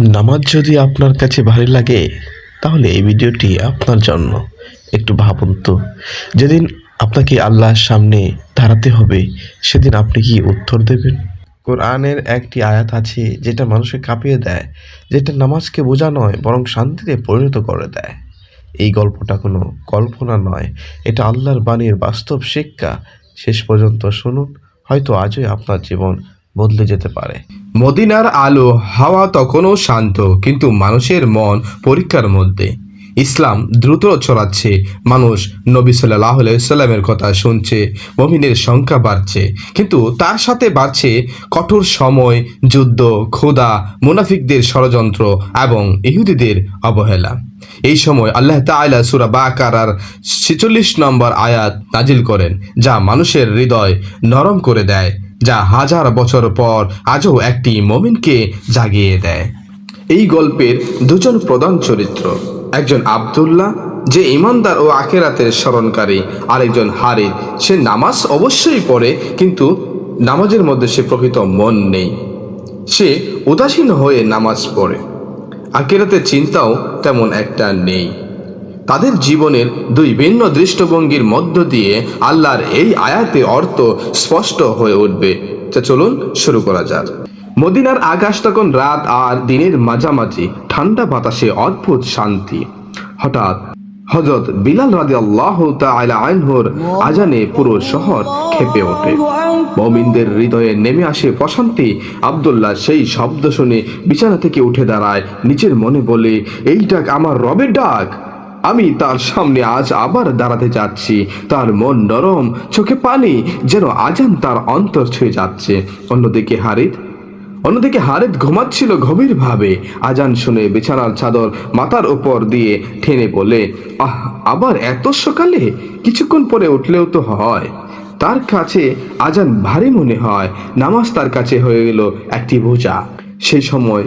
নামাজ যদি আপনার কাছে ভারী লাগে, তাহলে এই ভিডিওটি আপনার জন্য একটু ভাবুন তো। যেদিন আপনাকে আল্লাহর সামনে দাঁড়াতে হবে, সেদিন আপনি কি উত্তর দেবেন? কোরআনের একটি আয়াত আছে, যেটা মানুষকে কাঁপিয়ে দেয়, যেটা নামাজকে বোঝা নয়, বরং শান্তিতে পরিণত করে দেয়। এই গল্পটা কোনো কল্পনা নয়, এটা আল্লাহর বাণীর বাস্তব শিক্ষা। শেষ পর্যন্ত শুনুন, হয়তো আজই আপনার জীবন বদলে যেতে পারে। মদিনার আলো হাওয়া তখনও শান্ত, কিন্তু মানুষের মন পরীক্ষার মধ্যে। ইসলাম দ্রুত ছড়াচ্ছে, মানুষ নবী সাল্লাহ সাল্লামের কথা শুনছে, মমিনের সংখ্যা বাড়ছে, কিন্তু তার সাথে বাড়ছে কঠোর সময়, যুদ্ধ, ক্ষুধা, মুনাফিকদের ষড়যন্ত্র এবং ইহুদিদের অবহেলা। এই সময় আল্লাহ তাআলা সূরা বাকারার ছেচল্লিশ নম্বর আয়াত নাজিল করেন, যা মানুষের হৃদয় নরম করে দেয়। যা হাজার বছর পর আজও একটি মমিনকে জাগিয়ে দেয়। এই গল্পের দুজন প্রধান চরিত্র, একজন আব্দুল্লাহ, যে ইমানদার ও আখেরাতের স্মরণকারী, আরেকজন হারিদ। সে নামাজ অবশ্যই পড়ে, কিন্তু নামাজের মধ্যে সে প্রকৃত মন নেই। সে উদাসীন হয়ে নামাজ পড়ে। আখেরাতের চিন্তাও তেমন একটা নেই। তাদের জীবনের দুই ভিন্ন দৃষ্টিভঙ্গির মধ্য দিয়ে আল্লাহর এই আয়াতে অর্থ স্পষ্ট হয়ে উঠবে। তা চলুন শুরু করা যাক। মদিনার আকাশ তখন রাত আর দিনের মাঝামাঝি, ঠান্ডা বাতাসে অদ্ভুত শান্তি। হঠাৎ হজরত বিলাল রাজি আল্লাহ আনহুর আজানে পুরো শহর খেপে ওঠে। মমিনদের হৃদয়ে নেমে আসে প্রশান্তি। আব্দুল্লাহ সেই শব্দ শুনে বিছানা থেকে উঠে দাঁড়ায়, নিজের মনে বলে, এই ডাক আমার রবের ডাক! আমি তার সামনে আজ আবার দাঁড়াতে যাচ্ছি। তার মন নরম, চোখে পানি, যেন আজান তার অন্তর ছুঁয়ে যাচ্ছে। অন্যদিকে হারিত, অন্যদিকে হারেদ ঘুমাচ্ছিল গভীরভাবে। আজান শুনে বিছানার চাদর মাথার উপর দিয়ে ঠেনে বলে, আহ, আবার এত সকালে? কিছুক্ষণ পরে উঠলেও তো হয়। তার কাছে আজান ভারী মনে হয়। নামাজ তার কাছে হয়ে গেল একটি বোঝা। সেই সময়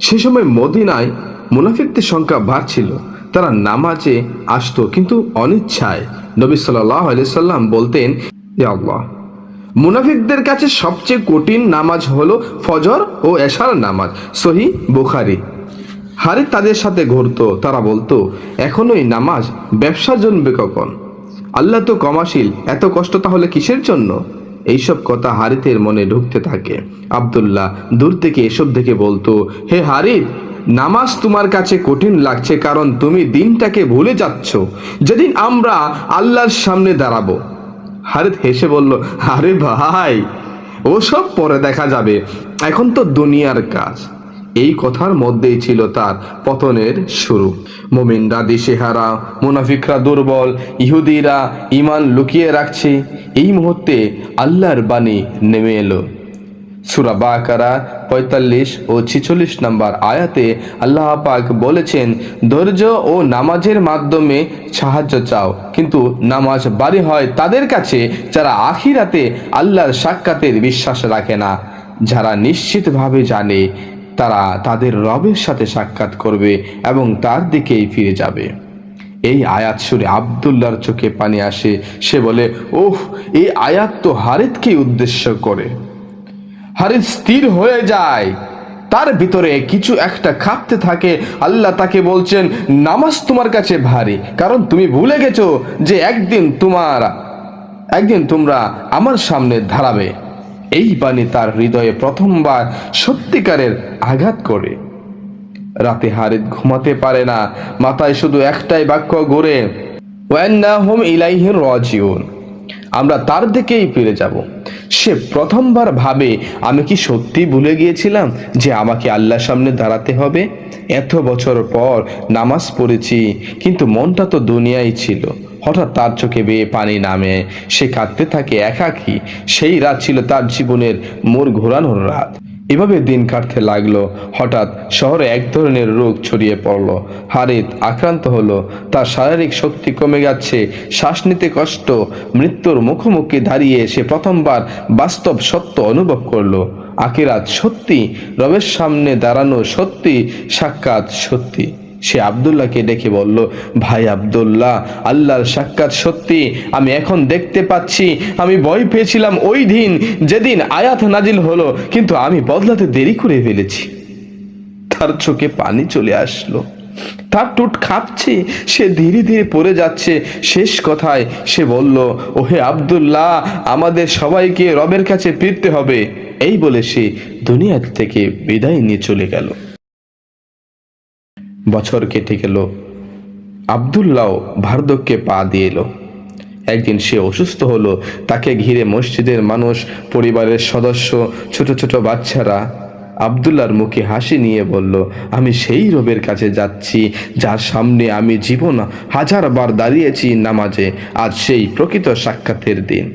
সেই সময় মদিনায় মুনাফিকদের সংখ্যা বাড়ছিল। তারা নামাজে আসতো, কিন্তু অনিচ্ছায়। নবী সাল্লাম বলতেন মুনাফিকদের কাছে সবচেয়ে কঠিন নামাজ হলো ফজর ও এশার নামাজ। সহি বুখারি। হারিত তাদের সাথে ঘুরতো, তারা বলতো এখনোই নামাজ ব্যবসা জন্মবে কখন আল্লাহ তো কমাশীল এত কষ্ট তাহলে কিসের জন্য? এইসব কথা হারিতের মনে ঢুকতে থাকে। আব্দুল্লাহ দূর থেকে এসব দেখে বলতো, হে হারিত নামাজ তোমার কাছে কঠিন লাগছে কারণ তুমি দিনটাকে ভুলে যাচ্ছ। যেদিন আমরা আল্লাহর সামনে দাঁড়াবো। হারিত হেসে বলল, আরে ভাই, ওসব পরে দেখা যাবে। এখন তো দুনিয়ার কাজ। এই কথার মধ্যেই ছিল তার পতনের শুরু। মোমিনরা দিশেহারা, মুনাফিকরা দুর্বল, ইহুদিরা ইমান লুকিয়ে রাখছে। এই মুহূর্তে আল্লাহর বাণী নেমে এলো। সুরা বাকারা পঁয়তাল্লিশ ও ছিচল্লিশ নম্বর আয়াতে আল্লাহ পাক বলেছেন, ধৈর্য ও নামাজের মাধ্যমে সাহায্য চাও। কিন্তু নামাজ বাড়ি হয় তাদের কাছে, যারা আখিরাতে আল্লাহর সাক্ষাতের বিশ্বাস রাখে না। যারা নিশ্চিতভাবে জানে, তারা তাদের রবের সাথে সাক্ষাৎ করবে এবং তার দিকেই ফিরে যাবে। এই আয়াত শুনে আবদুল্লাহর চোখে পানি আসে। সে বলে, ওহ, এই আয়াত তো হারিতকে উদ্দেশ্য করে। হারিস স্থির হয়ে যায়। তার ভিতরে কিছু একটা খাপতে থাকে। আল্লাহ তাকে বলছেন, নামাজ তোমার কাছে ভারী, কারণ তুমি ভুলে গেছো যে একদিন তোমার, একদিন তোমরা আমার সামনে দাঁড়াবে। এই বাণী তার হৃদয়ে প্রথমবার সত্যিকারের আঘাত করে। রাতে হারিদ ঘুমাতে পারে না, মাথায় শুধু একটাই বাক্য ঘুরে ওয়ান্নাহুম ইলাইহির রাজিউন। আমরা তার দিকেই ফিরে যাব। সে প্রথমবার ভাবে, আমি কি সত্যি ভুলে গিয়েছিলাম যে আমাকে আল্লাহর সামনে দাঁড়াতে হবে? এত বছর পর নামাজ পড়েছি, কিন্তু মনটা তো দুনিয়াই ছিল। হঠাৎ তার চোখে বেয়ে পানি নামে, সে কাঁদতে থাকে একাকি। সেই রাত ছিল তার জীবনের মোর ঘোরানোর রাত। এভাবে দিন কাটতে লাগল। হঠাৎ শহরে এক ধরনের রোগ ছড়িয়ে পড়ল। হারিত আক্রান্ত হলো। তার শারীরিক শক্তি কমে যাচ্ছে। শ্বাস নিতে কষ্ট। মৃত্যুর মুখোমুখি দাঁড়িয়ে সে প্রথমবার বাস্তব সত্য অনুভব করল। আকিরাত সত্যি। রবের সামনে দাঁড়ানো সত্যি সাক্ষাৎ সত্যি। সে আবদুল্লাহকে ডেকে বলল, ভাই আবদুল্লাহ, আল্লাহর সাক্ষাৎ সত্যি। আমি এখন দেখতে পাচ্ছি, আমি ভয় পেয়েছিলাম ওই দিন যেদিন আয়াত নাজিল হলো, কিন্তু আমি বদলাতে দেরি করে ফেলেছি। তার চোখে পানি চলে আসলো। তার টুট খাপছে, সে ধীরে ধীরে পড়ে যাচ্ছে। শেষ কথায় সে বলল, ওহে আবদুল্লাহ, আমাদের সবাইকে রবের কাছে ফিরতে হবে। এই বলে সে দুনিয়া থেকে বিদায় নিয়ে চলে গেল। বছর কেটে গেল। আবদুল্লাহ বার্ধক্যে পা দিয়ে এলো। একদিন সে অসুস্থ হলো। তাকে ঘিরে মসজিদের মানুষ, পরিবারের সদস্য, ছোট ছোট বাচ্চারা আবদুল্লার মুখে হাসি নিয়ে বলল, আমি সেই রবের কাছে যাচ্ছি, যার সামনে আমি জীবন হাজার বার দাঁড়িয়েছি নামাজে। আজ সেই প্রকৃত সাক্ষাতের দিন।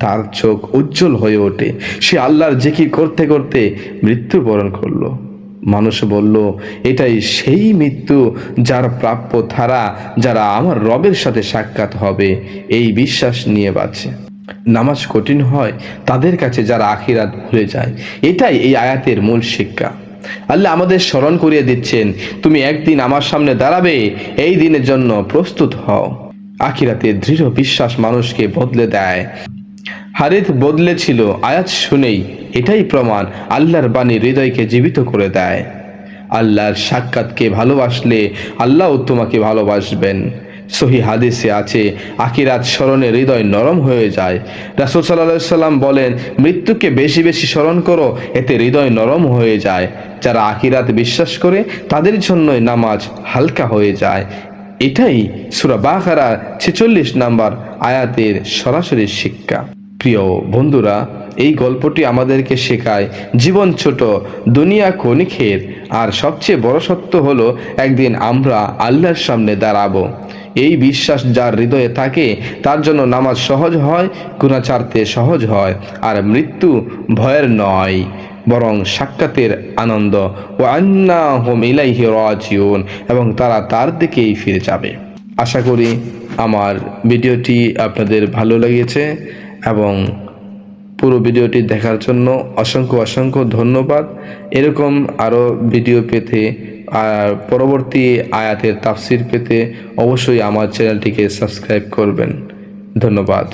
তার চোখ উজ্জ্বল হয়ে ওঠে। সে আল্লাহর জিকির করতে করতে মৃত্যুবরণ করল। মানুষ বলল, এটাই সেই মৃত্যু যার প্রাপ্য ধারা, যারা আমার রবের সাথে সাক্ষাৎ হবে। এই বিশ্বাস নিয়ে বাঁচে। নামাজ কঠিন হয় তাদের কাছে যারা আখিরাত ভুলে যায়। এটাই এই আয়াতের মূল শিক্ষা। আল্লাহ আমাদের স্মরণ করিয়ে দিচ্ছেন, তুমি একদিন আমার সামনে দাঁড়াবে, এই দিনের জন্য প্রস্তুত হও। আখিরাতে দৃঢ় বিশ্বাস মানুষকে বদলে দেয়। হারিত বদলেছিল আয়াত শুনেই এটাই প্রমাণ আল্লাহর বাণী হৃদয়কে জীবিত করে দেয়। আল্লাহর সাক্ষাৎকে ভালোবাসলে আল্লাহও তোমাকে ভালোবাসবেন। সহি হাদিসে আছে আকিরাত স্মরণে হৃদয় নরম হয়ে যায়। রাসুল সাল্লাহ সাল্লাম বলেন, মৃত্যুকে বেশি বেশি স্মরণ করো, এতে হৃদয় নরম হয়ে যায়। যারা আকিরাত বিশ্বাস করে, তাদের জন্যই নামাজ হালকা হয়ে যায়। এটাই সুরা বাখারা ছেচল্লিশ নাম্বার আয়াতের সরাসরি শিক্ষা। প্রিয় বন্ধুরা, এই গল্পটি আমাদেরকে শেখায় জীবন ছোট দুনিয়া ক্ষণিকের আর সবচেয়ে বড় সত্য হলো একদিন আমরা আল্লাহর সামনে দাঁড়াবো। এই বিশ্বাস যার হৃদয়ে থাকে, তার জন্য নামাজ সহজ হয় গুণা ছাড়তে সহজ হয়, আর মৃত্যু ভয়ের নয়। বরং সাক্ষাতের আনন্দ। ও আন্না হোম ইলাইহি রাজিউন, এবং তারা তার দিকেই ফিরে যাবে। আশা করি আমার ভিডিওটি আপনাদের ভালো লেগেছে, এবং পুরো ভিডিওটি দেখার জন্য অসংখ্য অসংখ্য ধন্যবাদ। এরকম আরও ভিডিও পেতে আর পরবর্তী আয়াতের তাফসির পেতে অবশ্যই আমার চ্যানেলটিকে সাবস্ক্রাইব করবেন। ধন্যবাদ।